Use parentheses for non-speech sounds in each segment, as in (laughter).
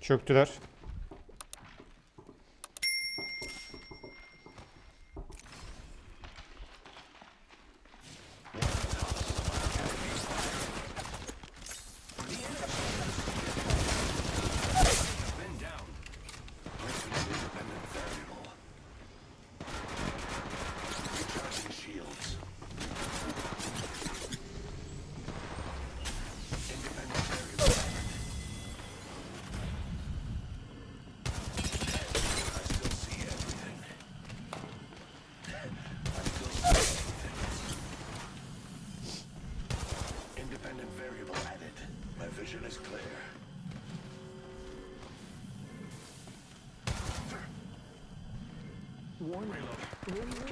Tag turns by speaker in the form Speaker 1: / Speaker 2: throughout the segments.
Speaker 1: Çöktüler.
Speaker 2: Warning.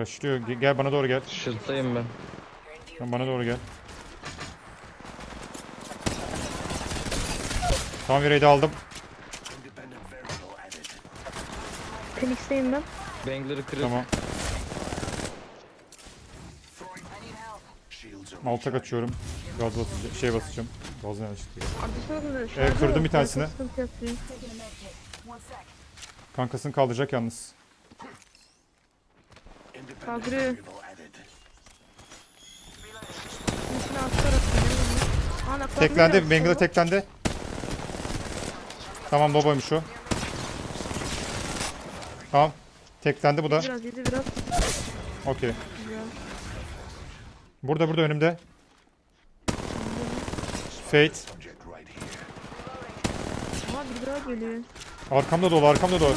Speaker 1: Rushlıyor. Ge- Gel bana doğru gel.
Speaker 3: Shield'dayım ben.
Speaker 1: Sen bana doğru gel. Tam bir raid'i aldım.
Speaker 4: Phoenix'teyim ben.
Speaker 3: Bangler'ı kırıp
Speaker 1: Tamam. Alta kaçıyorum. Gaz basacağım. Şey basacağım. Gaz ne çıktı ya?
Speaker 4: Arkasına da
Speaker 1: Evet,
Speaker 4: şarjör
Speaker 1: kırdım
Speaker 4: yok,
Speaker 1: bir tanesini.
Speaker 4: sıkıntı yapıyor.
Speaker 1: Kankasını kaldıracak yalnız.
Speaker 4: İçine naklavlı
Speaker 1: Teklendi.
Speaker 4: bu.
Speaker 1: teklendi. Tamam babaymış o. Tamam. Teklendi bu da.
Speaker 4: Biraz yedi biraz.
Speaker 1: Okey. Burada burada önümde. Fate.
Speaker 4: Ama bir daha geliyor.
Speaker 1: Arkamda dolu arkamda dolu.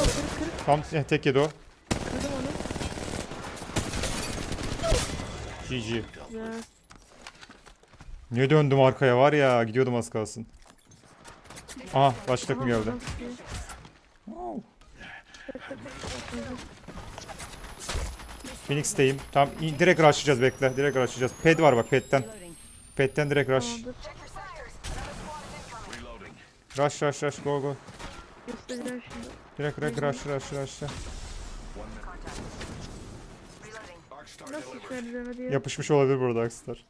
Speaker 1: Tam eh, tek yedi o.
Speaker 4: Kırdım onu.
Speaker 1: GG.
Speaker 4: Güzel.
Speaker 1: Niye döndüm arkaya var ya gidiyordum az kalsın. Aha baş takım
Speaker 4: Aha,
Speaker 1: geldi.
Speaker 4: sıkıyor.
Speaker 1: Phoenix'teyim. İn- direkt rushlayacağız bekle. Direkt rushlayacağız. Ped var bak pedden. Pedden direkt rush. Rush rush rush go go. Direkt direkt rush rush rush.
Speaker 4: Nasıl.
Speaker 1: Yapışmış olabilir burada Akstar.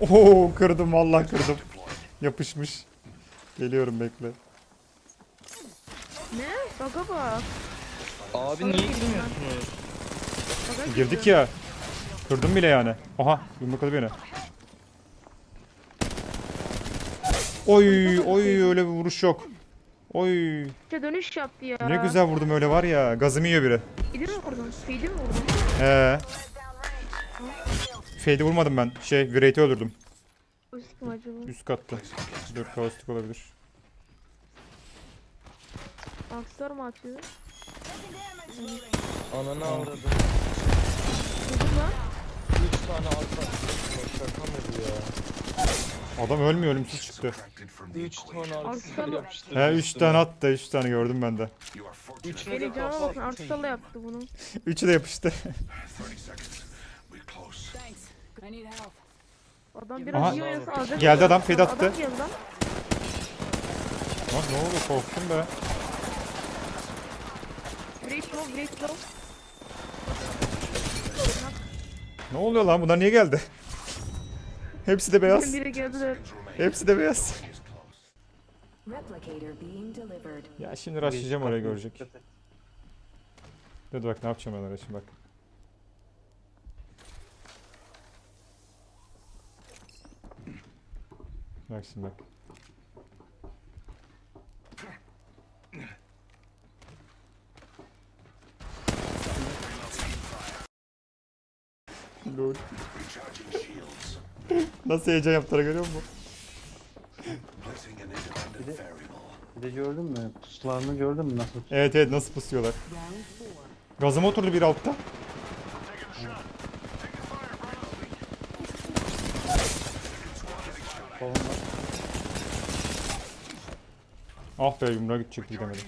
Speaker 1: Oo kırdım vallahi kırdım. Yapışmış. Geliyorum bekle.
Speaker 4: Ne? Baga bak.
Speaker 3: Abi niye girmiyorsunuz?
Speaker 1: Girdik ya. Kırdım bile yani. Aha yumrukladı beni. Oy oy öyle bir vuruş yok. Oy
Speaker 4: İşte dönüş yaptı ya.
Speaker 1: ne güzel vurdum öyle var ya. Gazımı yiyor biri.
Speaker 4: Fidi mi vurdun? Fidi mi vurdun?
Speaker 1: He. Fade'i vurmadım ben. Şey Wraith'i öldürdüm.
Speaker 4: O kim acaba?
Speaker 1: Üst katta. Dur kaostik olabilir.
Speaker 4: Aksar mı atıyor?
Speaker 3: Ananı avradım.
Speaker 4: Vurdum lan.
Speaker 3: 3 tane arka atıyorsun. Şaka mı bu ya?
Speaker 1: Adam ölmüyor ölümsüz çıktı.
Speaker 5: Subtracted from the
Speaker 3: 3
Speaker 5: equation.
Speaker 3: tane yapıştırdım.
Speaker 1: He 3 tane attı 3 tane gördüm ben de.
Speaker 5: You are fortunate.
Speaker 3: Üçüne de
Speaker 4: Beni cana
Speaker 3: kafa
Speaker 4: bakın Arslan'la yaptı bunu. (laughs)
Speaker 1: 3'ü de yapıştı.
Speaker 5: 30 seconds. We're close.
Speaker 2: Thanks. I need help.
Speaker 4: Adam
Speaker 1: Aha.
Speaker 4: biraz iyi oynasa alacak.
Speaker 1: Geldi adam, fade attı.
Speaker 4: Adam geldi lan.
Speaker 1: Lan ne oldu korktum be.
Speaker 4: Break low, break low.
Speaker 1: Ne oluyor lan bunlar niye geldi? Hepsi de beyaz.
Speaker 4: Biri
Speaker 1: Hepsi de beyaz.
Speaker 5: Is close.
Speaker 2: Replicator being delivered.
Speaker 1: Ya şimdi rushlayacağım oraya görecek. Dur bak ne yapacağım ben oraya şimdi bak. Bak şimdi bak. Lol. Nasıl heyecan yaptılar görüyor musun?
Speaker 6: Bir de gördün mü? Puslarını gördün mü nasıl?
Speaker 1: Evet evet nasıl pusuyorlar.
Speaker 2: Four.
Speaker 1: Gazıma oturdu bir altta. Ah be yumruğa gidecek gidemedim.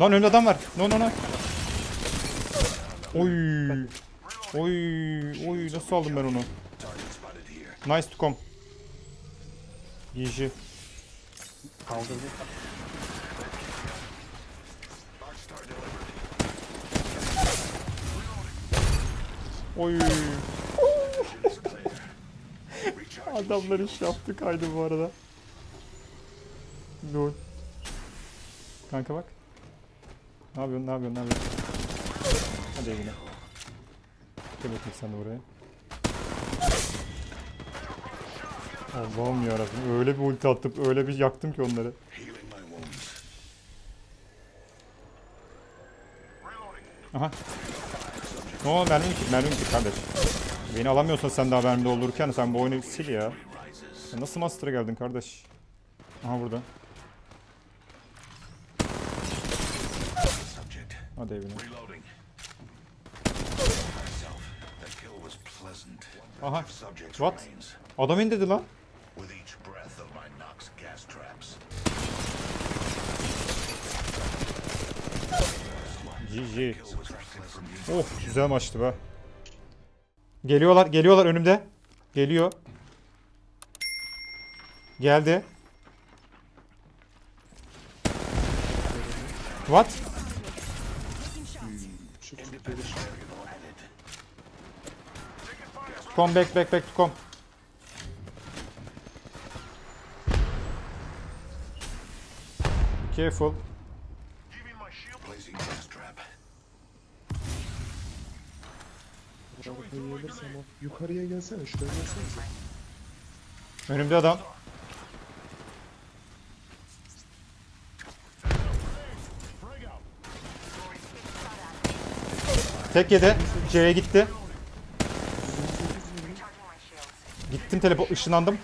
Speaker 1: Lan önünde adam var. No no no. Oy. Oy. Oy nasıl aldım ben onu? Nice to come. GG.
Speaker 6: Kaldırdı.
Speaker 1: Oy. Adamlar iş yaptı kaydı bu arada. Lol. Kanka bak. Ne yapıyorsun ne yapıyorsun ne yapıyorsun? Hadi evine. Gel bakayım sen de. Allah'ım yarabbim öyle bir ulti attım öyle bir yaktım ki onları. Aha. No mermi bitti mermi bitti kardeş. Beni alamıyorsan sen daha mermi doldururken sen bu oyunu sil ya. Sen nasıl master'a geldin kardeş? Aha burada. Hadi evine. Aha. What? Adam indirdi lan. GG. Oh güzel maçtı be. Geliyorlar, geliyorlar önümde. Geliyor. Geldi. What? Come back, back, back to come. Be careful.
Speaker 3: Yukarıya gelsene şuraya gelsene.
Speaker 1: Önümde adam. Tek yedi. C'ye gitti. Gittim teleport ışınlandım.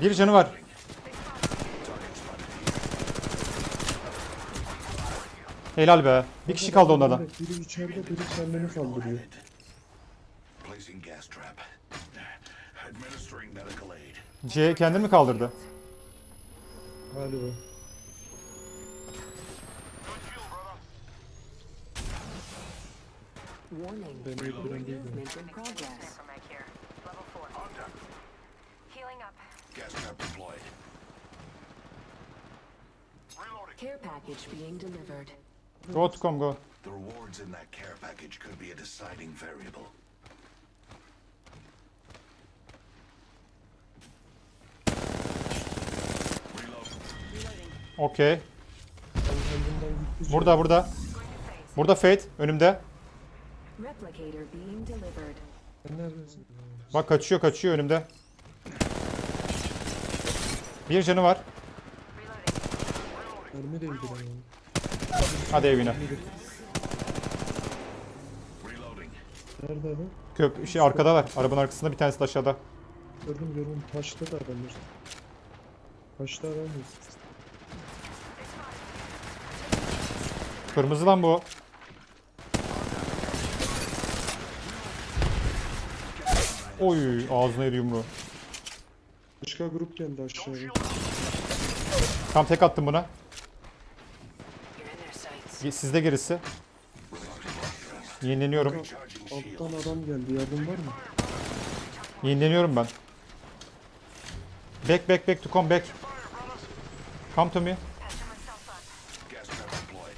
Speaker 1: Bir canı var. Helal be. Bir kişi kaldı onlardan.
Speaker 3: Biri içeride biri kendini kaldırıyor.
Speaker 1: C kendini mi kaldırdı?
Speaker 3: Galiba.
Speaker 2: Warning.
Speaker 3: Ben öldüren değilim.
Speaker 2: Movement in progress.
Speaker 7: Here. Level 4. Healing up.
Speaker 5: Gas trap deployed.
Speaker 2: Care package being delivered.
Speaker 1: Go to come go.
Speaker 5: The rewards in that care package could be a deciding variable.
Speaker 1: Okey. Burada burada. Burada Fate önümde.
Speaker 2: Replicator being delivered.
Speaker 3: Sen neredesin?
Speaker 1: Bak kaçıyor kaçıyor önümde. Bir canı var.
Speaker 3: Mermi de.
Speaker 1: Hadi evine.
Speaker 5: Reloading.
Speaker 3: Nerede adam?
Speaker 1: Köp şey arkadalar. Arabanın arkasında bir tanesi de aşağıda.
Speaker 3: Gördüm gördüm. Taşta da adamlar. Taşta adam yok.
Speaker 1: Kırmızı lan bu. Oy ağzına yedi yumruğu.
Speaker 3: Başka grup geldi aşağıya.
Speaker 1: Tam tek attım buna. Sizde gerisi. Yenileniyorum.
Speaker 3: Alttan adam geldi. Yardım var mı?
Speaker 1: Yenileniyorum ben. Back back back to come back. Come to me.
Speaker 5: Gas trap deployed.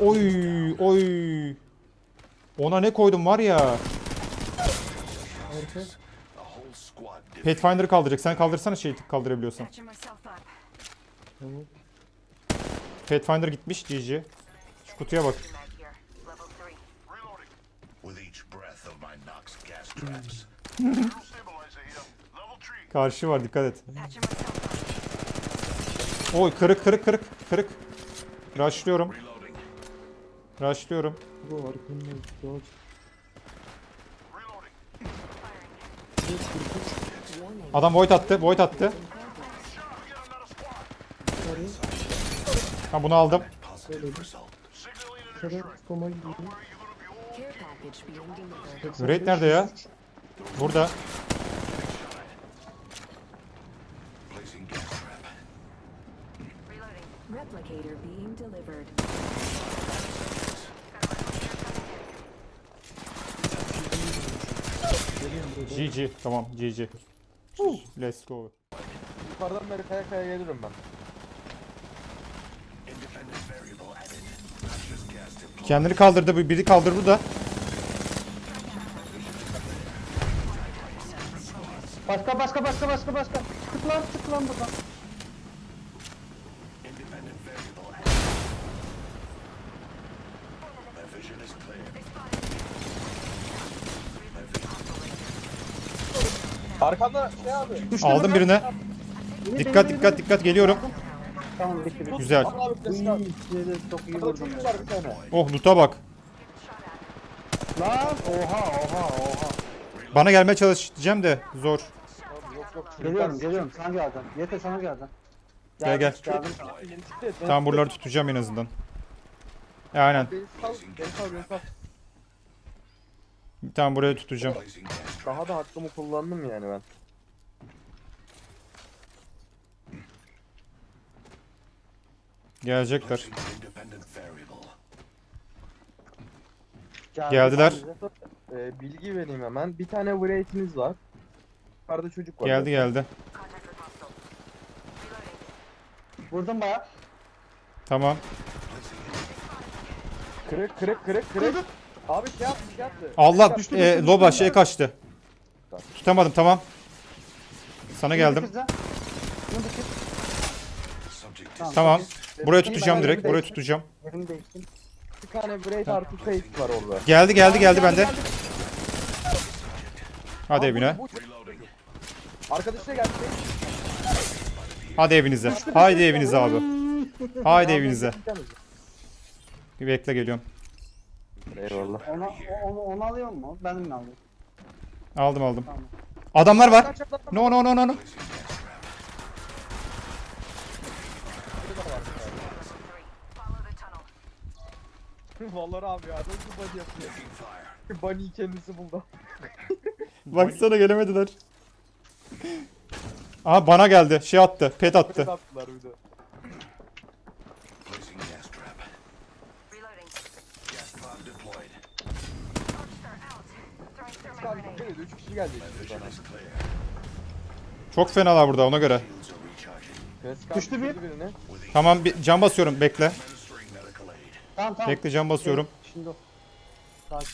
Speaker 1: Oy oy. Ona ne koydum var ya. Pathfinder'ı kaldıracak. Sen kaldırsana şeyi kaldırabiliyorsan. Pathfinder gitmiş GG. Şu kutuya bak.
Speaker 7: Mag here. Level 3.
Speaker 5: With each breath of my Nox gas traps.
Speaker 1: Karşı var dikkat et. Oy kırık kırık kırık kırık. Rushlıyorum. Rushlıyorum.
Speaker 3: Bu arkamda dört.
Speaker 1: Adam void attı. Void attı. Ha bunu aldım. Raid nerede ya? Burada.
Speaker 2: Replicator being delivered.
Speaker 1: GG. Tamam GG. Let's go.
Speaker 8: Yukarıdan beri kaya kaya gelirim ben.
Speaker 1: Kendini kaldırdı. bir- Biri kaldırdı da.
Speaker 6: Başka başka başka başka başka. Tık lan tık lan buradan.
Speaker 8: Arkanda şey abi.
Speaker 1: Aldım birini. Dikkat dikkat dikkat geliyorum.
Speaker 6: Tamam bitti bitti.
Speaker 1: Güzel.
Speaker 8: Al abi klasik abi.
Speaker 6: Yedi, çok iyi
Speaker 8: Burada
Speaker 6: vurdum.
Speaker 8: çocuk var bir tane.
Speaker 1: Oh loot'a bak.
Speaker 6: Lan oha oha oha.
Speaker 1: Bana gelmeye çalış diyeceğim de zor.
Speaker 8: Abi yok yok.
Speaker 6: Geliyorum geliyorum sana geldim. Yete sana geldim.
Speaker 1: Gel, gel.
Speaker 6: Geldim.
Speaker 1: Tamam buraları tutacağım en azından. E, aynen.
Speaker 8: Beni sal, beni sal, beni sal.
Speaker 1: Tamam burayı tutacağım.
Speaker 5: Placing gas trap.
Speaker 8: Daha da hakkımı kullandım yani ben.
Speaker 1: Gelecekler. Geldiler.
Speaker 8: Ee, bilgi vereyim hemen. Bir tane wraith'iniz var. Yukarıda çocuk var.
Speaker 1: Geldi geldi.
Speaker 6: Vurdum baya.
Speaker 1: Tamam.
Speaker 8: Kırık kırık kırık kırık. Abi şey yaptı şey yaptı.
Speaker 1: Allah e, loba şey kaçtı. Tutamadım tamam. Sana geldim.
Speaker 6: Tamam.
Speaker 1: Burayı tutacağım direkt. Burayı tutacağım.
Speaker 6: Yerini değiştim.
Speaker 8: Bir tane wraith artı fate var orada.
Speaker 1: Geldi geldi geldi bende. Hadi evine.
Speaker 8: Bu- bu-
Speaker 5: Reloading.
Speaker 8: Arkadaşı da geldi.
Speaker 1: Hadi evinize. Haydi evinize abi. Haydi evinize. Bir bekle geliyorum.
Speaker 8: Eyvallah.
Speaker 6: Onu, onu, onu alıyor mu? Ben mi alayım?
Speaker 1: Aldım aldım.
Speaker 6: Tamam.
Speaker 1: Adamlar var. No no no no no. (laughs)
Speaker 8: Vallahi abi ya nasıl bunny yapıyor? Bunny'i kendisi buldu. (laughs)
Speaker 1: Baksana gelemediler. Aha bana geldi. Şey attı. Pet attı.
Speaker 8: yaptılar bir de.
Speaker 5: Placing gas trap.
Speaker 7: Reloading.
Speaker 5: Gas pod deployed.
Speaker 7: Monster out.
Speaker 8: Böyle 3 kişi geldi bana.
Speaker 1: Çok fenalar burada ona göre.
Speaker 8: Klasik
Speaker 6: Düştü bir.
Speaker 1: Tamam bir can basıyorum bekle.
Speaker 6: Tamam tamam.
Speaker 1: Bekle can basıyorum.
Speaker 6: Şimdi o. Sakin.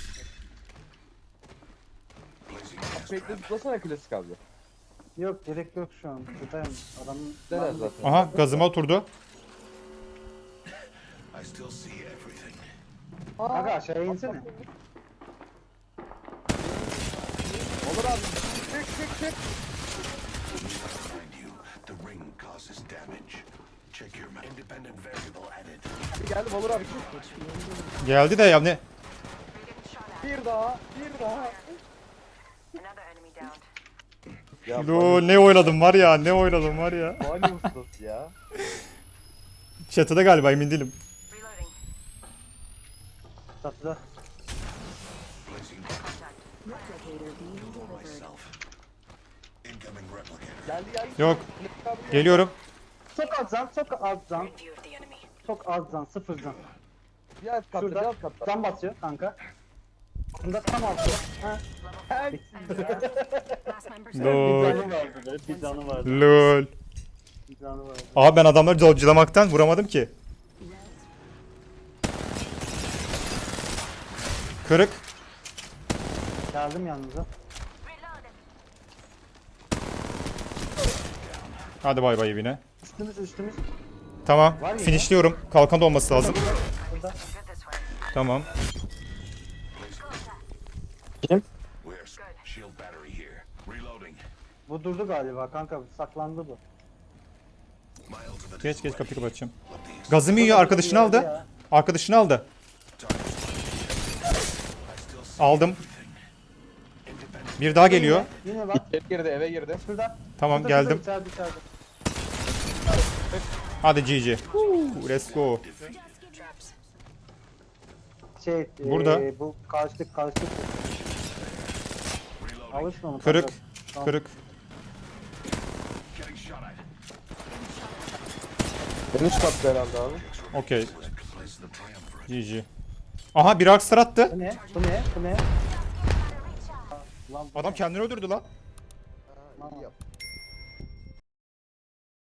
Speaker 5: Trap.
Speaker 8: tutlasana klasik abi.
Speaker 6: Yok gerek yok şu an. Buradayım. Adamın...
Speaker 8: Neler zaten.
Speaker 1: Aha gazıma oturdu.
Speaker 5: I still see everything.
Speaker 6: Aga aşağıya insene.
Speaker 8: Olur abi. Çık çık çık.
Speaker 5: Behind you, the ring causes damage. Check your ma- independent variable added.
Speaker 8: Bir geldi Valur abi.
Speaker 1: Geldi de ya ne?
Speaker 8: Bir daha. Bir daha. Ya
Speaker 1: Lo ne oynadım var ya ne oynadım var ya.
Speaker 8: Ustası ya.
Speaker 1: Çatıda galiba emin değilim.
Speaker 6: Çatıda.
Speaker 5: Placing
Speaker 7: Contact.
Speaker 2: Replicator being delivered.
Speaker 5: myself. Incoming replicator.
Speaker 8: Geldi geldi.
Speaker 1: Yok. Geliyorum.
Speaker 6: Çok az can, çok az
Speaker 7: enemy.
Speaker 6: Çok az can, sıfır can.
Speaker 8: Bir alt katta bir
Speaker 6: Şurada
Speaker 8: alt katta.
Speaker 6: can basıyor kanka. Bunda tam altı. Ha.
Speaker 1: Lol.
Speaker 6: canı vardı be, bir canı vardı.
Speaker 1: Lol.
Speaker 6: Bir canı vardı.
Speaker 1: Abi ben adamları dodge'lamaktan vuramadım ki. Kırık.
Speaker 6: Geldim yanınıza.
Speaker 7: Reloading.
Speaker 1: Hadi bay bay evine.
Speaker 6: Üstümüz üstümüz.
Speaker 1: Tamam.
Speaker 6: Var ya?
Speaker 1: Finishliyorum. Kalkan da olması lazım.
Speaker 7: Way.
Speaker 1: Tamam.
Speaker 5: Reloading.
Speaker 6: Bu durdu galiba kanka, saklandı bu.
Speaker 1: Geç geç kapıyı kapatacağım. Gazımı yiyor arkadaşını aldı. Arkadaşını aldı. Aldım. Bir daha geliyor.
Speaker 6: Yine bak.
Speaker 8: İçeri girdi eve girdi.
Speaker 6: Şurada.
Speaker 1: Tamam
Speaker 6: Şurada,
Speaker 1: geldim.
Speaker 6: şurada, içeride, içeride.
Speaker 1: Hadi GG. Woo, Let's go.
Speaker 6: Şey,
Speaker 1: Burada.
Speaker 6: eee, bu karşılık karşılık. Alışma mı?
Speaker 1: Kırık.
Speaker 6: Tamam.
Speaker 1: Kırık.
Speaker 5: Getting shot at.
Speaker 8: En üst katta herhalde abi.
Speaker 1: Okey. GG. Aha bir attı.
Speaker 6: Bu ne? Bu ne? Bu ne? Lan
Speaker 1: Adam kendini öldürdü lan.
Speaker 6: Tamam.